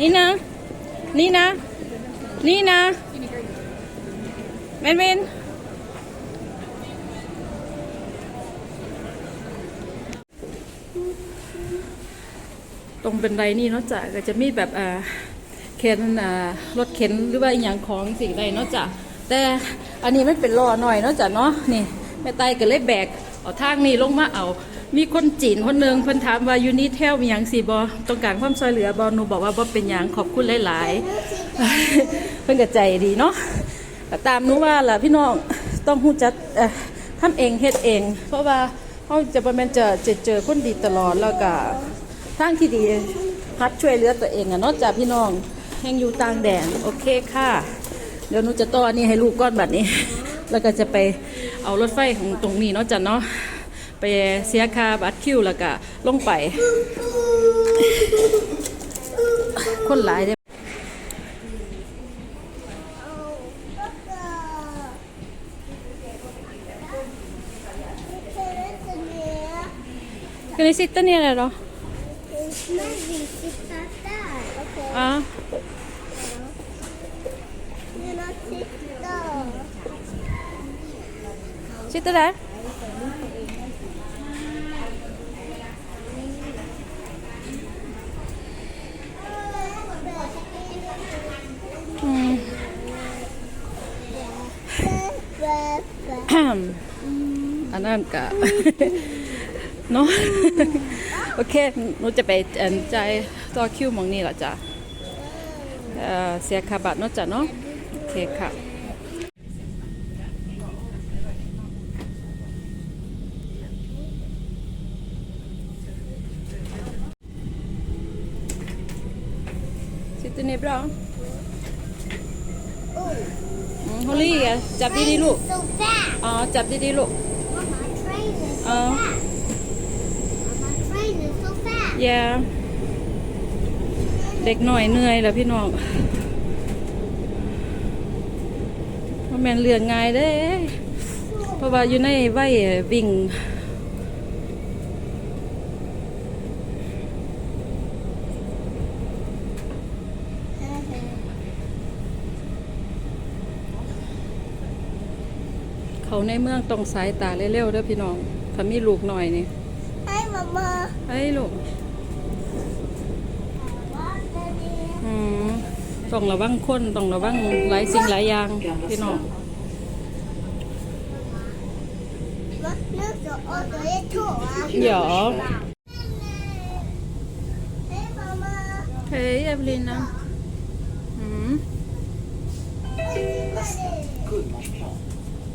นี่นะนี่นะนี่นะเมนเมนตรงบันไดนี่เนาะจ้ะก็จะมีแบบอ่าเข็นอ่ารถเข็นหรือว่าอย่างของสิ่งใดเนาะจ้ะแต่อันนี้มันเป็นล้อหน่อยเนาะจ้ะเนาะนี่แม่ไตก็เลยแบกเอาทางนี้ลงมาเอา มีคนจีนคนหนึ่งเพิ่นถามว่ายูนิเทลมีหยังสิบ่ต้องการความช่วยเหลือบ่หนูบอกว่าบ่เป็นหยังขอบคุณหลายๆเพิ่นก็ใจดีเนาะตามหนูว่าล่ะพี่น้องต้องฮู้จักเอ่อทำเองเฮ็ดเอง เพราะว่าเขาจะบ่แม่นจะจะเจอคนดีตลอดแล้วก็ทางที่ดีพัดช่วยเหลือตัวเองอะเนาะจ้ะพี่น้องแห่งอยู่ต่างแดนโอเคค่ะ เดี๋ยวหนูจะต่ออันนี้ให้ลูกก้อนแบบนี้ แล้วก็จะไปเอารถไฟของตรงนี้เนาะจ้ะเนาะ ไปเสียค่าบัตรคิวแล้วก็ลงไป คนหลายเด้ Kan ni sitta nere då? Men vi sitter där. Okej. Ja. Mina sitter. Sitta där. อันนั้นกะเนาะโอเคหนูจะไปเอ่อใจายต่อคิวหมองนี่ละจ้ะเอ่อเสียค่าบัตรเนาะจ้ะเนาะโอเคค่ะ Sitter ni bra? Mm, håll i er. จับดีๆลูก So fast. อ๋อ จับดีๆลูก Mama, train is so Oh. fast. Mama, train is so fast. แย่เด็กหน่อยเหนื่อยแล้วพี่น้องว่าแม่นเรื่องง่ายเด้ เพราะว่าอยู่ในวัยวิ่ง เขาในเมืองต้องสายตาเร็วๆเด้อพี่น้องถ้ามีลูกหน่อยนี่ Hi, Mama. ไอ้ยลูกอืมต้องระวังคนต้องระวังหลายสิ่งหลายอย่างพี่น้อง Vad? Nu så åker jag tåg. เดี๋ยว Hej, mamma. เ